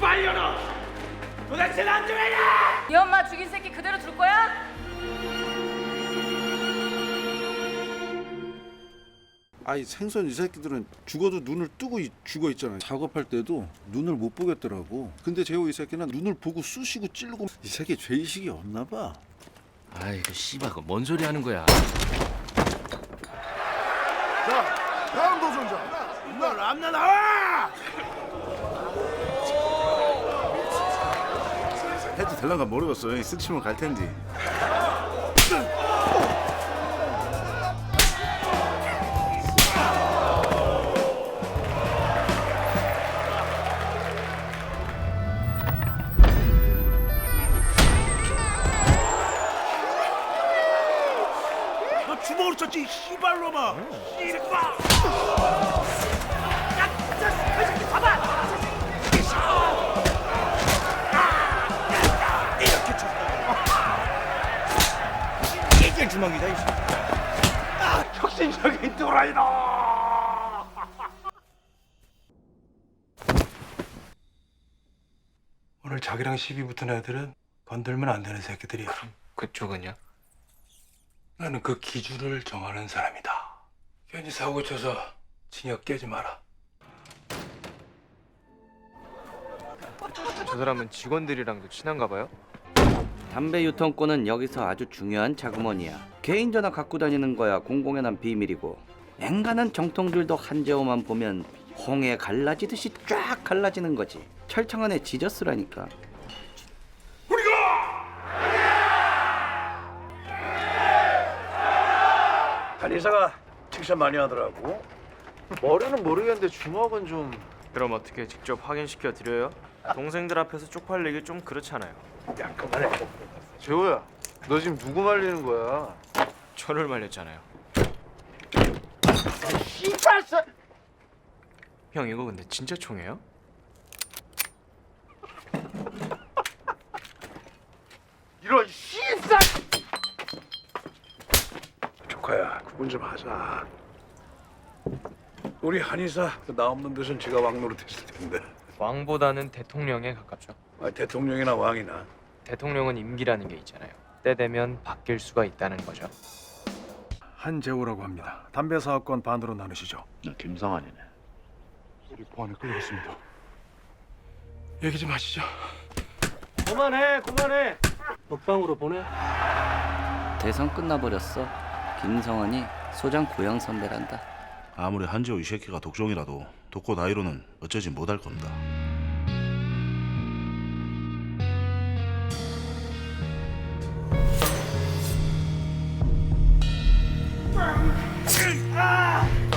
빨려너 도대체 난 왜냐? 네 엄마 죽인 새끼 그대로 둘 거야? 아이 생선 이 새끼들은 죽어도 눈을 뜨고 이- 죽어 있잖아요. 작업할 때도 눈을 못 보겠더라고. 근데 재호 이 새끼는 눈을 보고 쑤시고 찌르고 이 새끼 죄의식이 없나 봐. 아이고 씨발 그뭔 소리 하는 거야 다음 도전자. 너 람나 나와! 될란가 모르겠어. 스치면 갈 텐데. 너 주먹으로 쳤지 이 씨발놈아! 씨발! 이렇게 이게 주먹이다 이 씨. 아, 혁신적인 또라이다. 오늘 자기랑 시비 붙은 애들은 건들면 안 되는 새끼들이야. 그쪽은요? 나는 그 기준을 정하는 사람이다. 괜히 사고 쳐서 징역 깨지 마라. 저 사람은 직원들이랑도 친한가 봐요? 담배 유통권은 여기서 아주 중요한 자금원이야. 개인 전화 갖고 다니는 거야 공공의 난 비밀이고. 앵간한 정통들도 한재호만 보면 홍해 갈라지듯이 쫙 갈라지는 거지. 철창 안에 지저스라니까. 한의사가 칭찬 많이 하더라고. 머리는 모르겠는데 주먹은 좀. 그럼 어떻게 직접 확인시켜 드려요? 동생들 앞에서 쪽팔리기 좀 그렇잖아요. 야 그만해. 재호야, 너 지금 누구 말리는 거야? 저를 말렸잖아요. 형 이거 근데 진짜 총이에요? 이런 씨발! 조카야, 구분 좀 하자. 우리 한의사 그나 없는 데선 지가 왕 노릇했을 텐데. 왕보다는 대통령에 가깝죠. 아, 대통령이나 왕이나. 대통령은 임기라는 게 있잖아요. 때 되면 바뀔 수가 있다는 거죠. 한재호라고 합니다. 담배 사업권 반으로 나누시죠. 김성환이네. 우리 보안에 끌려갔습니다. 얘기 좀 하시죠. 그만해, 그만해. 먹방으로 보내. 대선 끝나버렸어. 김성환이 소장 고영 선배란다. 아무리 한지호 이 새끼가 독종이라도 독고 나이로는 어쩌지 못할 겁니다.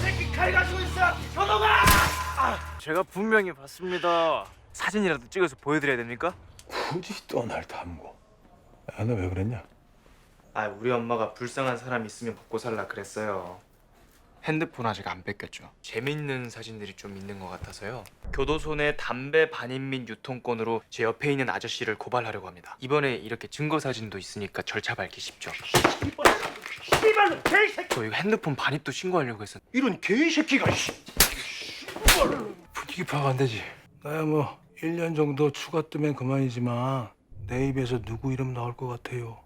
새끼 칼 가지고 있어. 현호가! 제가 분명히 봤습니다. 사진이라도 찍어서 보여드려야 됩니까? 굳이 또 날 담고. 야, 너왜 그랬냐? 아, 우리 엄마가 불쌍한 사람 있으면 먹고 살라 그랬어요. 핸드폰 아직 안 뺏겼죠. 재밌는 사진들이 좀 있는 것 같아서요. 교도소 내 담배 반입 및 유통권으로 제 옆에 있는 아저씨를 고발하려고 합니다. 이번에 이렇게 증거 사진도 있으니까 절차 밟기 쉽죠. 씨발놈 개새끼! 저 이거 핸드폰 반입도 신고하려고 했었. 이런 개새끼가 씨. 분위기 파악 안 되지. 나야 뭐 1년 정도 추가 뜨면 그만이지만 내 입에서 누구 이름 나올 것 같아요.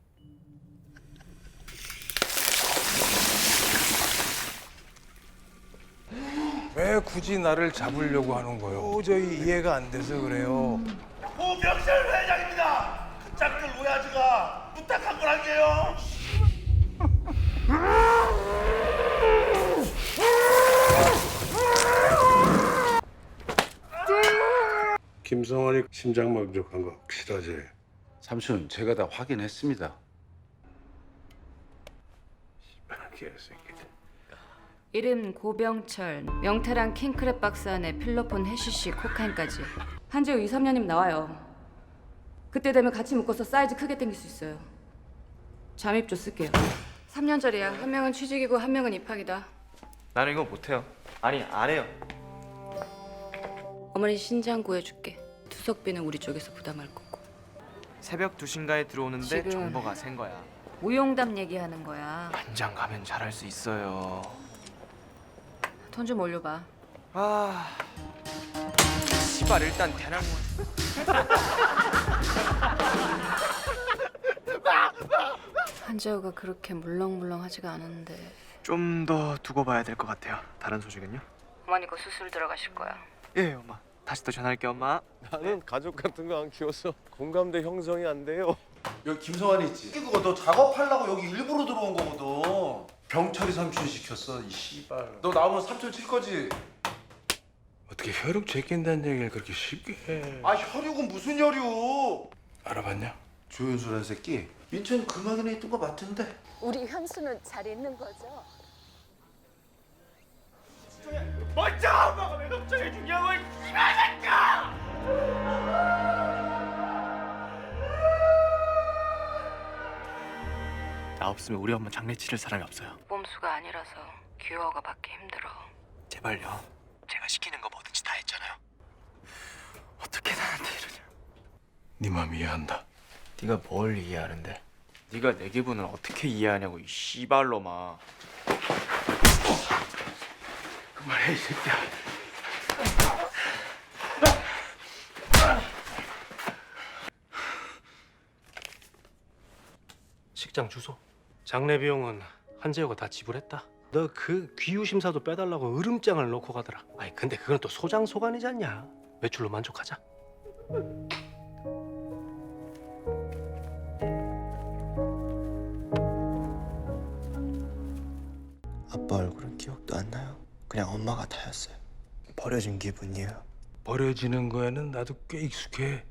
왜 굳이 나를 잡으려고 하는 거예요? 도저히 이해가 안 돼서 그래요. 고병철 회장입니다. 그 짝들 오야지가 부탁한 걸 할게요. 김성환이 심장막 부족한 거 확실하지? 삼촌 제가 다 확인했습니다. 개새끼. 이름 고병철, 명태랑 킹크랩 박스 안에 필로폰 해시시 코카인까지. 한지호 2, 3년이면 나와요. 그때 되면 같이 묶어서 사이즈 크게 당길 수 있어요. 잠입조 쓸게요. 3년짜리야. 한 명은 취직이고 한 명은 입학이다. 나는 이거 못해요. 아니 안 해요. 어머니 신장 구해줄게. 투석비는 우리 쪽에서 부담할 거고. 새벽 2시인가에 들어오는데 지금- 정보가 센 거야. 무용담 얘기하는 거야. 현장 가면 잘할 수 있어요. 돈 좀 올려봐. 아 씨발 일단 대나무 한재호가 그렇게 물렁물렁하지가 않은데 좀 더 두고 봐야 될 것 같아요. 다른 소식은요? 어머니 거 수술 들어가실 거야 예, 엄마. 다시 또 전화할게, 엄마. 나는 가족 같은 거 안 키워서 공감대 형성이 안 돼요. 여기 김성환이 있지? 그거 너 작업하려고 여기 일부러 들어온 거거든 병철이 삼촌 시켰어 이 씨발 너 나오면 삼촌 칠 거지? 어떻게 혈육 제낀다는 얘기를 그렇게 쉽게 해? 아 혈육은 무슨 혈육 알아봤냐? 조윤수라는 새끼 인천 금학인에 있던 거 맞던데 우리 현수는 잘 있는 거죠? 먼저 엄마가 왜 걱정해 주냐고 이 씨발 새끼야! 없으면 우리 엄마 장례 치를 사람이 없어요. 꼼수가 아니라서 규어가 받기 힘들어 제발요. 제가 시키는 거 뭐든지 다 했잖아요. 어떻게 나한테 이러냐? 네맘 이해한다. 네가 뭘 이해하는데? 네가 내 기분을 어떻게 이해하냐고 이 씨발로마. 그만해 이 새끼야. 식장 주소. 장례 비용은 한재호가 다 지불했다. 너 그 귀유 심사도 빼달라고 으름장을 놓고 가더라. 아니 근데 그건 또 소장 소관이지 않냐? 매출로 만족하자. 아빠 얼굴은 기억도 안 나요. 그냥 엄마가 다였어요. 버려진 기분이에요. 버려지는 거에는 나도 꽤 익숙해.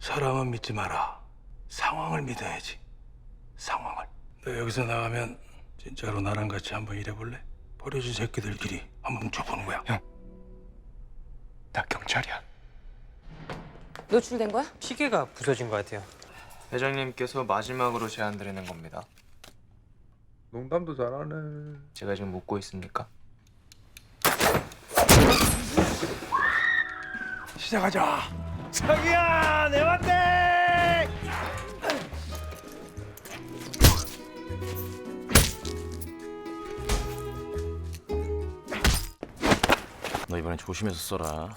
사람은 믿지 마라. 상황을 믿어야지. 상황을. 너 여기서 나가면 진짜로 나랑 같이 한번 일해볼래? 버려진 새끼들끼리 한번 뭉쳐보는 거야. 형. 나 경찰이야. 노출된 거야? 시계가 부서진 것 같아요. 회장님께서 마지막으로 제안 드리는 겁니다. 농담도 잘하네. 제가 지금 묻고 있습니까? 시작하자. 자기야 내 왔대! 너 이번엔 조심해서 써라.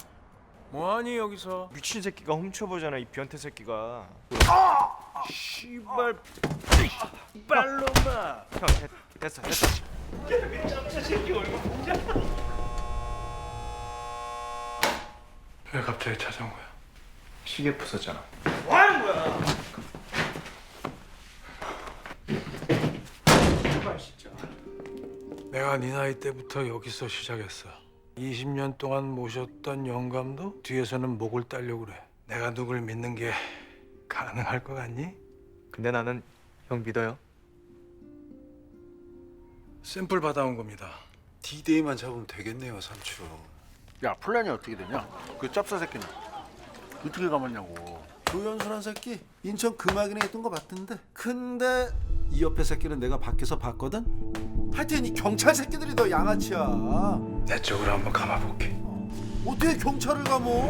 뭐하니 여기서? 미친 새끼가 훔쳐보잖아 이 변태 새끼가. 씨발 빨로마 형 됐, 됐어 됐어. 저 새끼 얼굴 보자 왜 갑자기 찾아온 거야? 시계 부서잖아. 뭐 하는 거야? 내가 네 나이 때부터 여기서 시작했어. 20년 동안 모셨던 영감도 뒤에서는 목을 따려고 그래. 내가 누굴 믿는 게 가능할 것 같니? 근데 나는 형 믿어요. 샘플 받아온 겁니다. D-Day만 잡으면 되겠네요 삼촌 야 플랜이 어떻게 되냐? 그 짭사 새끼는 어떻게 가봤냐고 조연수란 새끼 인천 금학인에 있던 거 맞던데 근데 이 옆에 새끼는 내가 밖에서 봤거든? 하여튼 이 경찰 새끼들이 더 양아치야 내 쪽으로 한번 감아볼게. 어떻게 경찰을 감어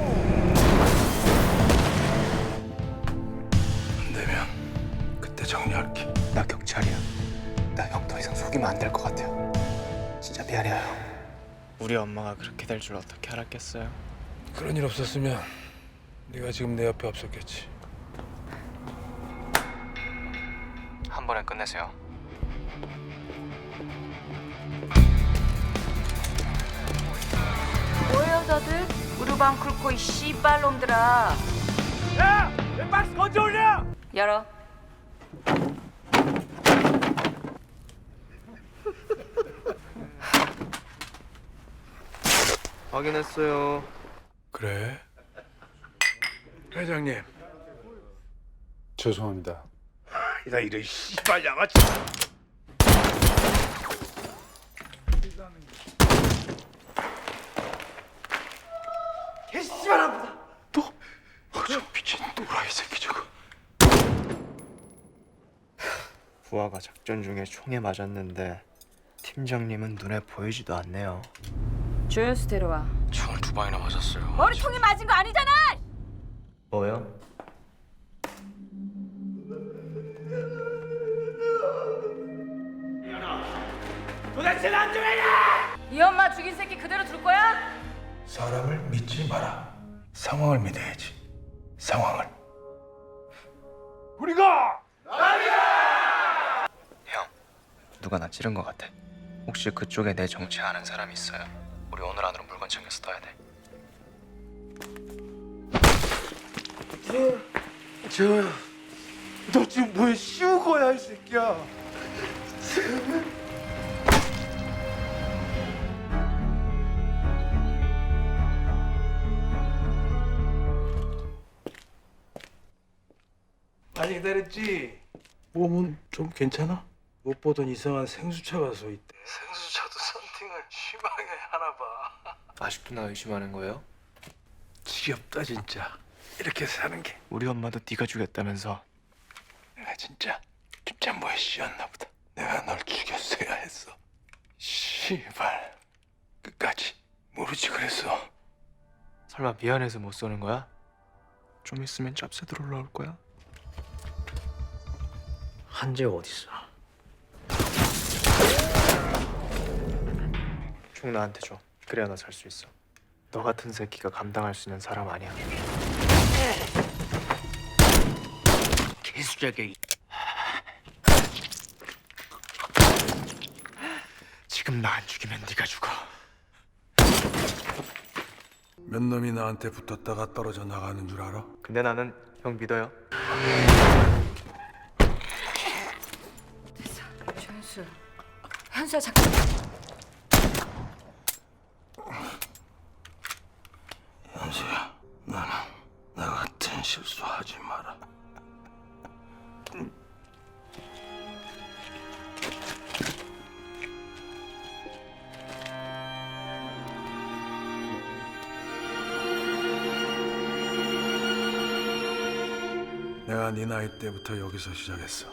안 되면 그때 정리할게. 나 경찰이야. 나 형 더 이상 속이면 안 될 것 같아요. 진짜 미안해요. 형. 우리 엄마가 그렇게 될 줄 어떻게 알았겠어요? 그런 일 없었으면 네가 지금 내 옆에 없었겠지. 한 번에 끝내세요. 다들? 우르방 쿨코 이 씨발놈들아 야! 내 박스 건져 올려! 열어 확인했어요. 그래? 회장님. 죄송합니다. 나 이런 씨발 양아치 개씨발 아프다 어, 저 미친 또라이 새끼 저거. 부하가 작전 중에 총에 맞았는데 팀장님은 눈에 보이지도 않네요. 조연수 데려와 총을 두 방이나 맞았어요. 머리통이 맞은 거 아니잖아! 뭐요? 도대체 난좀 해라! 이 엄마 죽인 새끼 그대로 둘 거야? 사람을 믿지 마라. 상황을 믿어야지. 상황을. 우리가 형, 누가 나 찌른 것 같아. 혹시 그쪽에 내 정체 아는 사람 있어요? 우리 오늘 안으로 물건 챙겨서 떠야 돼. 재호야 너 지금 뭐에 씌운 거야 이 새끼야 많이 기다렸지? 몸은 좀 괜찮아? 못 보던 이상한 생수차가 서 있대. 생수차도 선팅을 심하게 하나 봐. 아직도 나 의심하는 거예요? 지겹다 진짜. 이렇게 사는 게. 우리 엄마도 네가 죽였다면서. 내가 진짜 진짜 뭐에 씌었나 보다. 내가 널 죽였어야 했어. 시발. 끝까지 모르지 그랬어. 설마 미안해서 못 쏘는 거야? 좀 있으면 짭새들 올라올 거야. 한재호 어딨어? 총 나한테 줘. 그래야 나 살 수 있어. 너 같은 새끼가 감당할 수 있는 사람 아니야. 개수작에 지금 나 안 죽이면 네가 죽어. 몇 놈이 나한테 붙었다가 떨어져 나가는 줄 알아? 근데 나는 형 믿어요. 현수. 현수야 잠깐. 내가 네 나이 때부터 여기서 시작했어.